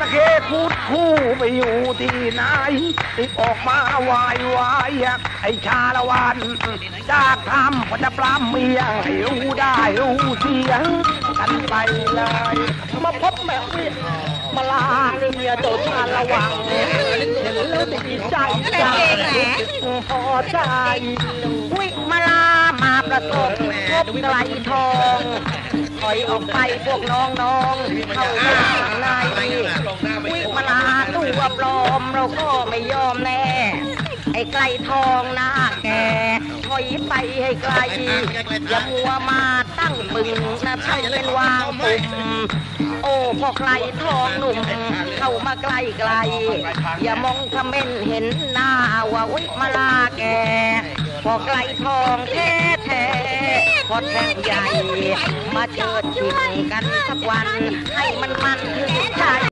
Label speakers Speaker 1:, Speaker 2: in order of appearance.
Speaker 1: ตะเคคูดคู่ไปอยู่ที่ไหนติดออกมาวายวายไอ้ชาละวันจากทำก็จะปลามเมียให้รู้ได้รู้เสียงกันไปเลย มาพบแม่วิมาลาเมียโดนชาละวังเห็นแล้วดีใจจังพอใจวิมาลามาประสบพบไกลทองถอยออกไปพวกน้องๆเข้ามา มเราก็ไม่ยอมแน่ ไอ้ไกลทองหน้าแกถอยไปให้ไกลอย่ามัวมาตั้งปึงนะทำเป็นวางปุ่มโอ้พอไกลทองหนุ่ม เข้ามาใกล้ไกล อย่ามองทำเป็นเห็นหน้าว่าวิมาลาแกพอไกลทองแท้แท้พอแท่งใหญ่ มาเจอชิงกันสักวัน ให้มันมัน